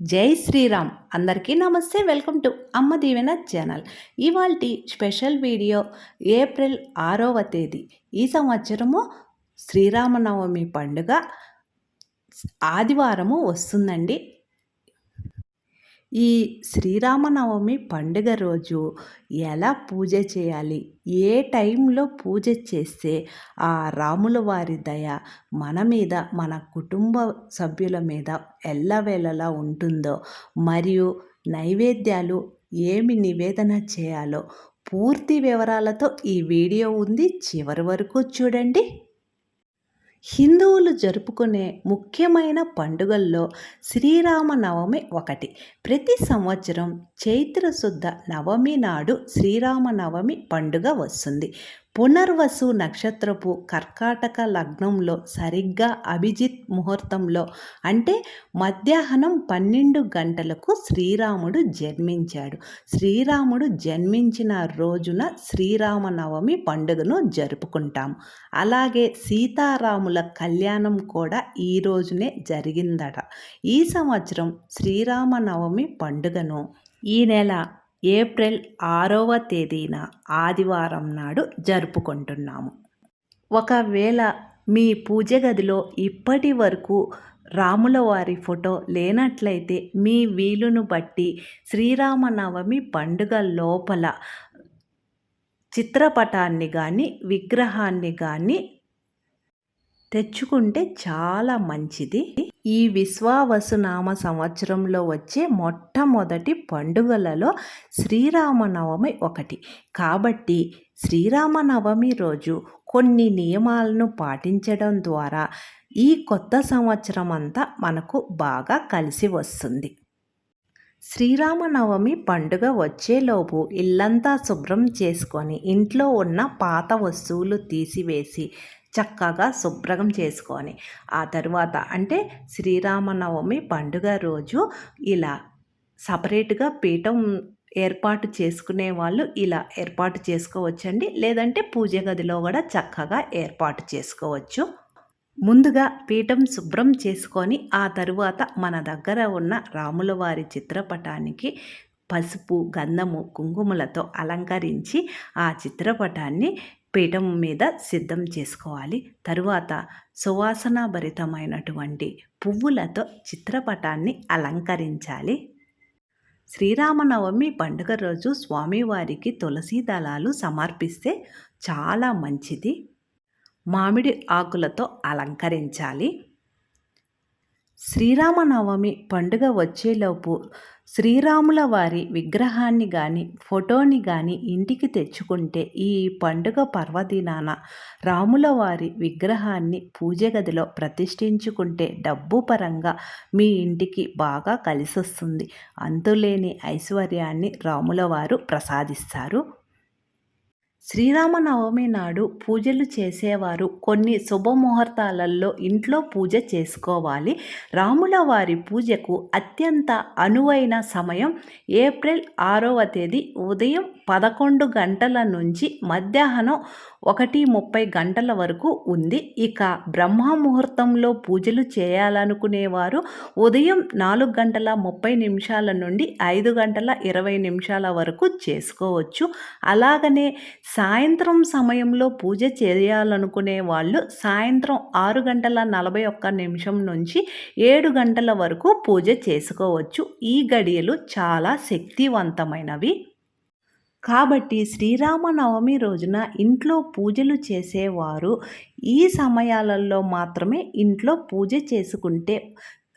జై శ్రీరామ్. అందరికీ నమస్తే. Welcome to Amma Deevena channel. ఇవాల్టి స్పెషల్ వీడియో ఏప్రిల్ ఆరవ తేదీ. ఈ సంవత్సరము శ్రీరామనవమి పండుగ ఆదివారము వస్తుందండి. ఈ శ్రీరామనవమి పండుగ రోజు ఎలా పూజ చేయాలి? ఏ టైంలో పూజ చేస్తే ఆ రాముల వారి దయ మన మీద మన కుటుంబ సభ్యుల మీద ఎల్లవేళలా ఉంటుందో మరియు నైవేద్యాలు ఏమి నివేదన చేయాలో పూర్తి వివరాలతో ఈ వీడియో ఉంది. చివరి వరకు చూడండి. హిందువులు జరుపుకునే ముఖ్యమైన పండుగల్లో శ్రీరామనవమి ఒకటి. ప్రతి సంవత్సరం చైత్ర శుద్ధ నవమి నాడు శ్రీరామనవమి పండుగ వస్తుంది. పునర్వసు నక్షత్రపు కర్కాటక లగ్నంలో సరిగ్గా అభిజిత్ ముహూర్తంలో అంటే మధ్యాహ్నం పన్నెండు గంటలకు శ్రీరాముడు జన్మించాడు. శ్రీరాముడు జన్మించిన రోజున శ్రీరామనవమి పండుగను జరుపుకుంటాం. అలాగే సీతారాముల కళ్యాణం కూడా ఈ రోజునే జరిగిందట. ఈ సంవత్సరం శ్రీరామనవమి పండుగను ఈ నెల ఏప్రిల్ ఆరవ తేదీన ఆదివారం నాడు జరుపుకుంటున్నాము. ఒకవేళ మీ పూజ గదిలో ఇప్పటి వరకు రాముల వారి ఫోటో లేనట్లయితే మీ వీలును బట్టి శ్రీరామనవమి పండుగ లోపల చిత్రపటాన్ని కానీ విగ్రహాన్ని కానీ తెచ్చుకుంటే చాలా మంచిది. ఈ విశ్వావసునామ సంవత్సరంలో వచ్చే మొట్టమొదటి పండుగలలో శ్రీరామనవమి ఒకటి. కాబట్టి శ్రీరామనవమి రోజు కొన్ని నియమాలను పాటించడం ద్వారా ఈ కొత్త సంవత్సరం అంతా మనకు బాగా కలిసి వస్తుంది. శ్రీరామనవమి పండుగ వచ్చేలోపు ఇల్లంతా శుభ్రం చేసుకొని ఇంట్లో ఉన్న పాత వస్తువులు తీసివేసి చక్కగా శుభ్రం చేసుకొని ఆ తర్వాత అంటే శ్రీరామనవమి పండుగ రోజు ఇలా సపరేట్గా పీఠం ఏర్పాటు చేసుకునే వాళ్ళు ఇలా ఏర్పాటు చేసుకోవచ్చండి. లేదంటే పూజ గదిలో కూడా చక్కగా ఏర్పాటు చేసుకోవచ్చు. ముందుగా పీఠం శుభ్రం చేసుకొని ఆ తరువాత మన దగ్గర ఉన్న రాముల వారి చిత్రపటానికి పసుపు గంధము కుంకుమలతో అలంకరించి ఆ చిత్రపటాన్ని పీఠం మీద సిద్ధం చేసుకోవాలి. తరువాత సువాసనాభరితమైనటువంటి పువ్వులతో చిత్రపటాన్ని అలంకరించాలి. శ్రీరామనవమి పండుగ రోజు స్వామివారికి తులసి దళాలు సమర్పిస్తే చాలా మంచిది. మామిడి ఆకులతో అలంకరించాలి. శ్రీరామనవమి పండుగ వచ్చేలోపు శ్రీరాముల వారి విగ్రహాన్ని కానీ ఫోటోని కానీ ఇంటికి తెచ్చుకుంటే ఈ పండుగ పర్వదినాన రాముల వారి విగ్రహాన్ని పూజ గదిలో ప్రతిష్ఠించుకుంటే డబ్బు పరంగా మీ ఇంటికి బాగా కలిసొస్తుంది. అంతులేని ఐశ్వర్యాన్ని రాముల వారు ప్రసాదిస్తారు. శ్రీరామనవమి నాడు పూజలు చేసేవారు. కొన్ని శుభముహూర్తాలలో ఇంట్లో పూజ చేసుకోవాలి. రాముల వారి పూజకు అత్యంత అనువైన సమయం ఏప్రిల్ ఆరవ తేదీ ఉదయం పదకొండు గంటల నుంచి మధ్యాహ్నం ఒకటి ముప్పై గంటల వరకు ఉంది. ఇక బ్రహ్మ ముహూర్తంలో పూజలు చేయాలనుకునేవారు ఉదయం నాలుగు గంటల ముప్పై నిమిషాల నుండి ఐదు గంటల ఇరవై నిమిషాల వరకు చేసుకోవచ్చు. అలాగనే సాయంత్రం సమయంలో పూజ చేయాలనుకునే వాళ్ళు సాయంత్రం ఆరు గంటల నలభై ఒక్క నిమిషం నుంచి ఏడు గంటల వరకు పూజ చేసుకోవచ్చు. ఈ గడియలు చాలా శక్తివంతమైనవి. కాబట్టి శ్రీరామనవమి రోజున ఇంట్లో పూజలు చేసేవారు ఈ సమయాలలో మాత్రమే ఇంట్లో పూజ చేసుకుంటే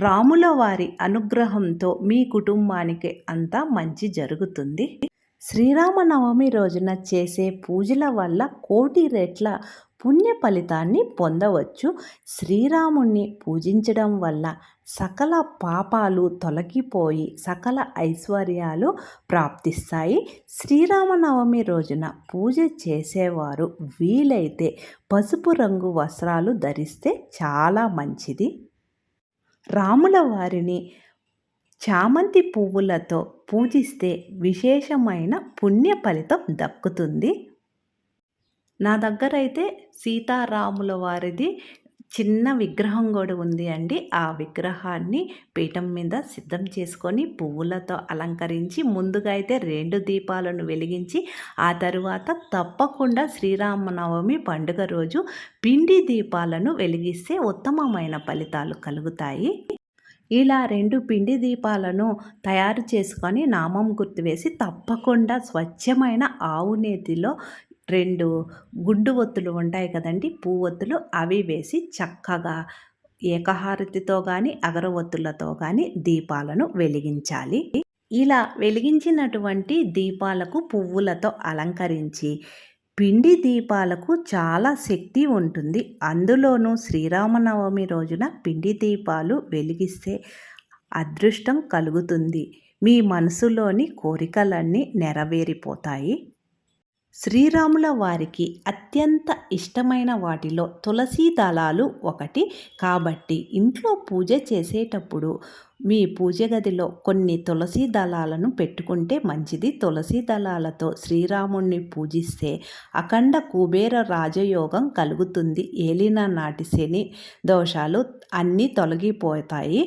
రాముల వారి అనుగ్రహంతో మీ కుటుంబానికి అంతా మంచి జరుగుతుంది. శ్రీరామనవమి రోజున చేసే పూజల వల్ల కోటి రెట్ల పుణ్య ఫలితాన్ని పొందవచ్చు. శ్రీరాముణ్ణి పూజించడం వల్ల సకల పాపాలు తొలగిపోయి సకల ఐశ్వర్యాలు ప్రాప్తిస్తాయి. శ్రీరామనవమి రోజున పూజ చేసేవారు వీలైతే పసుపు రంగు వస్త్రాలు ధరిస్తే చాలా మంచిది. రాముల వారిని చామంతి పువ్వులతో పూజిస్తే విశేషమైన పుణ్య ఫలితం దక్కుతుంది. నా దగ్గర అయితే సీతారాముల వారిది చిన్న విగ్రహం కూడా ఉంది అండి. ఆ విగ్రహాన్ని పీఠం మీద సిద్ధం చేసుకొని పువ్వులతో అలంకరించి ముందుగా అయితే రెండు దీపాలను వెలిగించి ఆ తరువాత తప్పకుండా శ్రీరామనవమి పండుగ రోజు పిండి దీపాలను వెలిగిస్తే ఉత్తమమైన ఫలితాలు కలుగుతాయి. ఇలా రెండు పిండి దీపాలను తయారు చేసుకొని నామం గుర్తువేసి తప్పకుండా స్వచ్ఛమైన ఆవు నేతిలో రెండు గుండు ఒత్తులు ఉంటాయి కదండి పువ్వొత్తులు అవి వేసి చక్కగా ఏకహారతితో కానీ అగరవత్తులతో కానీ దీపాలను వెలిగించాలి. ఇలా వెలిగించినటువంటి దీపాలకు పువ్వులతో అలంకరించి పిండి దీపాలకు చాలా శక్తి ఉంటుంది. అందులోనూ శ్రీరామనవమి రోజున పిండి దీపాలు వెలిగిస్తే అదృష్టం కలుగుతుంది. మీ మనసులోని కోరికలన్నీ నెరవేరిపోతాయి. శ్రీరాముల వారికి అత్యంత ఇష్టమైన వాటిలో తులసీ దళాలు ఒకటి. కాబట్టి ఇంట్లో పూజ చేసేటప్పుడు మీ పూజ గదిలో కొన్ని తులసీ దళాలను పెట్టుకుంటే మంచిది. తులసీ దళాలతో శ్రీరాముణ్ణి పూజిస్తే అఖండ కుబేర రాజయోగం కలుగుతుంది. ఏలిన నాటి శని దోషాలు అన్నీ తొలగిపోతాయి.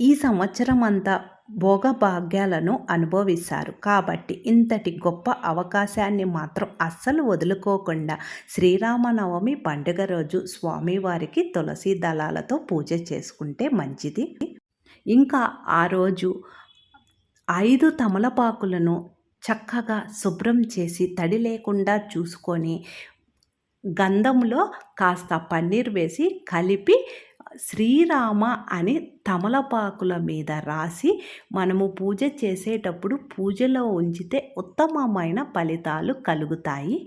ఈ సంవత్సరం అంతా భోగభాగ్యాలను అనుభవిస్తారు. కాబట్టి ఇంతటి గొప్ప అవకాశాన్ని మాత్రం అస్సలు వదులుకోకుండా శ్రీరామనవమి పండుగ రోజు స్వామివారికి తులసి దళాలతో పూజ చేసుకుంటే మంచిది. ఇంకా ఆ రోజు ఐదు తమలపాకులను చక్కగా శుభ్రం చేసి తడి లేకుండా చూసుకొని గంధంలో కాస్త పన్నీర్ వేసి కలిపి శ్రీరామ అని తమలపాకుల మీద రాసి మనము పూజ చేసేటప్పుడు పూజలో ఉంచితే ఉత్తమమైన ఫలితాలు కలుగుతాయి.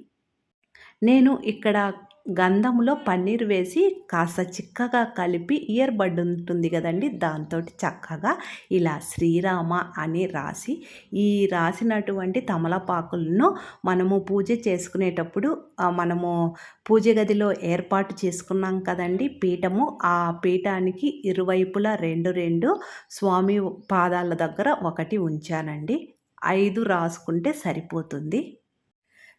నేను ఇక్కడ గంధంలో పన్నీర్ వేసి కాస్త చిక్కగా కలిపి ఇయర్ బడ్ ఉంటుంది కదండి. దాంతో చక్కగా ఇలా శ్రీరామ అని రాసి ఈ రాసినటువంటి తమలపాకులను మనము పూజ చేసుకునేటప్పుడు మనము పూజ గదిలో ఏర్పాటు చేసుకున్నాం కదండి. పీఠము ఆ పీఠానికి ఇరువైపులా రెండు రెండు స్వామి పాదాల దగ్గర ఒకటి ఉంచానండి. ఐదు రాసుకుంటే సరిపోతుంది.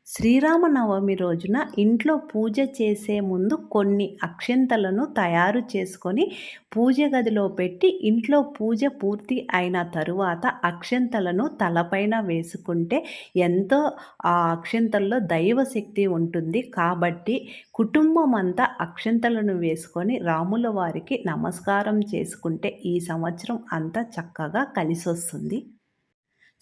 శ్రీరామనవమి రోజున ఇంట్లో పూజ చేసే ముందు కొన్ని అక్షింతలను తయారు చేసుకొని పూజ గదిలో పెట్టి ఇంట్లో పూజ పూర్తి అయిన తరువాత అక్షింతలను తలపైన వేసుకుంటే ఎంతో ఆ అక్షింతల్లో దైవశక్తి ఉంటుంది. కాబట్టి కుటుంబం అంతా అక్షింతలను వేసుకొని రాముల వారికి నమస్కారం చేసుకుంటే ఈ సంవత్సరం అంతా చక్కగా కలిసొస్తుంది.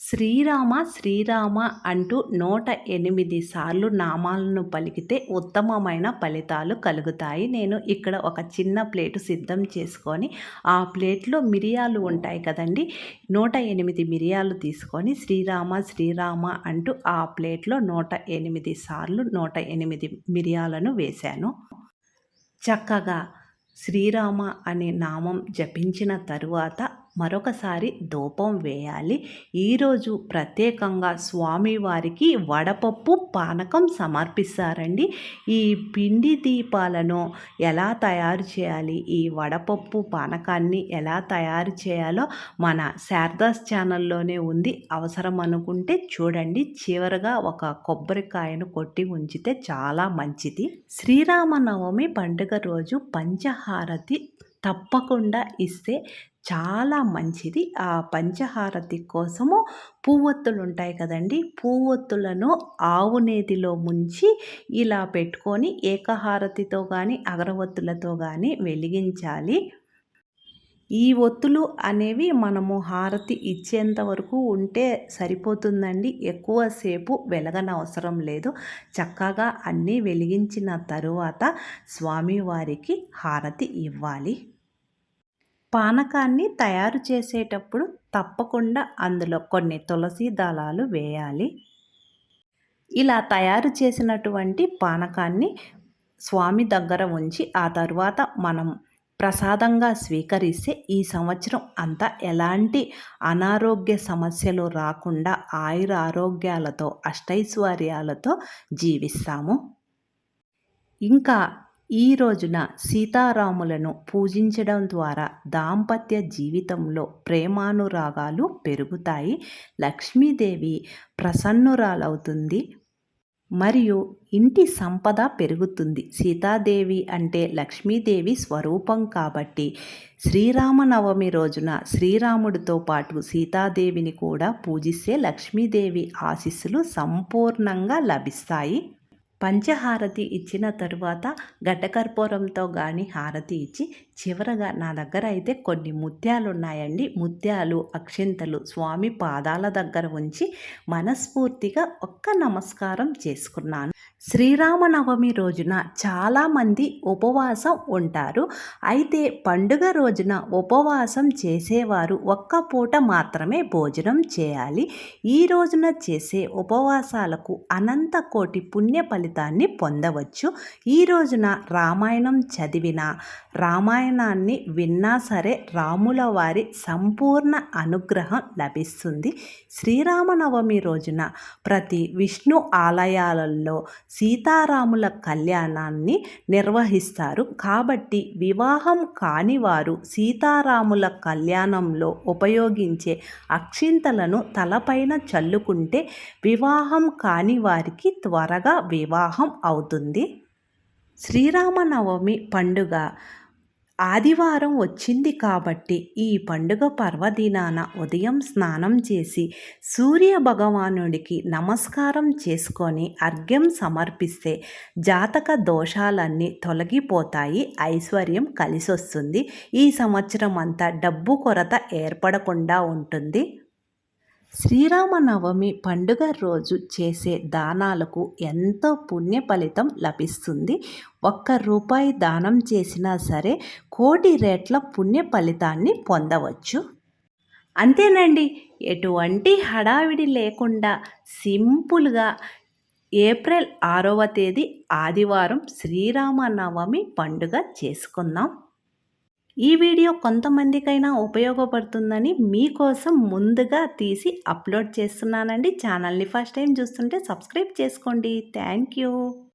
శ్రీరామ శ్రీరామ అంటూ నూట ఎనిమిది సార్లు నామాలను పలికితే ఉత్తమమైన ఫలితాలు కలుగుతాయి. నేను ఇక్కడ ఒక చిన్న ప్లేటు సిద్ధం చేసుకొని ఆ ప్లేట్లో మిరియాలు ఉంటాయి కదండి నూట ఎనిమిది మిరియాలు తీసుకొని శ్రీరామ శ్రీరామ అంటూ ఆ ప్లేట్లో నూట ఎనిమిది సార్లు నూట ఎనిమిది మిరియాలను వేశాను. చక్కగా శ్రీరామ అనే నామం జపించిన తరువాత మరొకసారి ధూపం వేయాలి. ఈరోజు ప్రత్యేకంగా స్వామివారికి వడపప్పు పానకం సమర్పిస్తారండి. ఈ పిండి దీపాలను ఎలా తయారు చేయాలి? ఈ వడపప్పు పానకాన్ని ఎలా తయారు చేయాలో మన శారదాస్ ఛానల్లోనే ఉంది. అవసరం అనుకుంటే చూడండి. చివరగా ఒక కొబ్బరికాయను కొట్టి ఉంచితే చాలా మంచిది. శ్రీరామనవమి పండుగ రోజు పంచహారతి తప్పకుండా ఇస్తే చాలా మంచిది. ఆ పంచహారతి కోసము పువ్వొత్తులు ఉంటాయి కదండి. పువ్వొత్తులను ఆవు నేతిలో ముంచి ఇలా పెట్టుకొని ఏకహారతితో కానీ అగరవత్తులతో కానీ వెలిగించాలి. ఈ ఒత్తులు అనేవి మనము హారతి ఇచ్చేంత వరకు ఉంటే సరిపోతుందండి. ఎక్కువసేపు వెలగనవసరం లేదు. చక్కగా అన్నీ వెలిగించిన తరువాత స్వామివారికి హారతి ఇవ్వాలి. పానకాన్ని తయారు చేసేటప్పుడు తప్పకుండా అందులో కొన్ని తులసి దళాలు వేయాలి. ఇలా తయారు చేసినటువంటి పానకాన్ని స్వామి దగ్గర ఉంచి ఆ తరువాత మనం ప్రసాదంగా స్వీకరిస్తే ఈ సంవత్సరం అంతా ఎలాంటి అనారోగ్య సమస్యలు రాకుండా ఆయుర ఆరోగ్యాలతో అష్టైశ్వర్యాలతో జీవిస్తాము. ఇంకా ఈ రోజున సీతారాములను పూజించడం ద్వారా దాంపత్య జీవితంలో ప్రేమానురాగాలు పెరుగుతాయి. లక్ష్మీదేవి ప్రసన్నురాలవుతుంది మరియు ఇంటి సంపద పెరుగుతుంది. సీతాదేవి అంటే లక్ష్మీదేవి స్వరూపం కాబట్టి శ్రీరామనవమి రోజున శ్రీరాముడితో పాటు సీతాదేవిని కూడా పూజిస్తే లక్ష్మీదేవి ఆశీస్సులు సంపూర్ణంగా లభిస్తాయి. పంచహారతి ఇచ్చిన తరువాత గడ్డకర్పూరంతో కానీ హారతి ఇచ్చి చివరగా నా దగ్గర అయితే కొన్ని ముత్యాలు ఉన్నాయండి ముత్యాలు అక్షింతలు స్వామి పాదాల దగ్గర ఉంచి మనస్ఫూర్తిగా ఒక్క నమస్కారం చేసుకున్నాను. శ్రీరామనవమి రోజున చాలామంది ఉపవాసం ఉంటారు. అయితే పండుగ రోజున ఉపవాసం చేసేవారు ఒక్క పూట మాత్రమే భోజనం చేయాలి. ఈ రోజున చేసే ఉపవాసాలకు అనంత కోటి పుణ్య ఫలితాన్ని పొందవచ్చు. ఈ రోజున రామాయణం చదివిన రామాయణాన్ని విన్నా సరే రాముల వారి సంపూర్ణ అనుగ్రహం లభిస్తుంది. శ్రీరామనవమి రోజున ప్రతి విష్ణు ఆలయాలలో సీతారాముల కళ్యాణాన్ని నిర్వహిస్తారు. కాబట్టి వివాహం కాని వారు సీతారాముల కళ్యాణంలో ఉపయోగించే అక్షింతలను తలపైన చల్లుకుంటే వివాహం కాని వారికి త్వరగా వివాహం అవుతుంది. శ్రీరామనవమి పండుగ ఆదివారం వచ్చింది కాబట్టి ఈ పండుగ పర్వదినాన ఉదయం స్నానం చేసి సూర్య భగవానుడికి నమస్కారం చేసుకొని అర్ఘ్యం సమర్పిస్తే జాతక దోషాలన్నీ తొలగిపోతాయి ఐశ్వర్యం కలిసొస్తుంది. ఈ సంవత్సరం అంతా డబ్బు కొరత ఏర్పడకుండా ఉంటుంది. శ్రీరామనవమి పండుగ రోజు చేసే దానాలకు ఎంతో పుణ్య ఫలితం లభిస్తుంది. ఒక్క రూపాయి దానం చేసినా సరే కోటి రేట్ల పుణ్య ఫలితాన్ని పొందవచ్చు. అంతేనండి ఎటువంటి హడావిడి లేకుండా సింపుల్గా ఏప్రిల్ ఆరవ తేదీ ఆదివారం శ్రీరామనవమి పండుగ చేసుకుందాం. ఈ వీడియో కొంతమందికైనా ఉపయోగపడుతుందని మీకోసం ముందుగా తీసి అప్లోడ్ చేస్తున్నానండి. ఛానల్ని ఫస్ట్ టైం చూస్తుంటే సబ్స్క్రైబ్ చేసుకోండి. Thank you.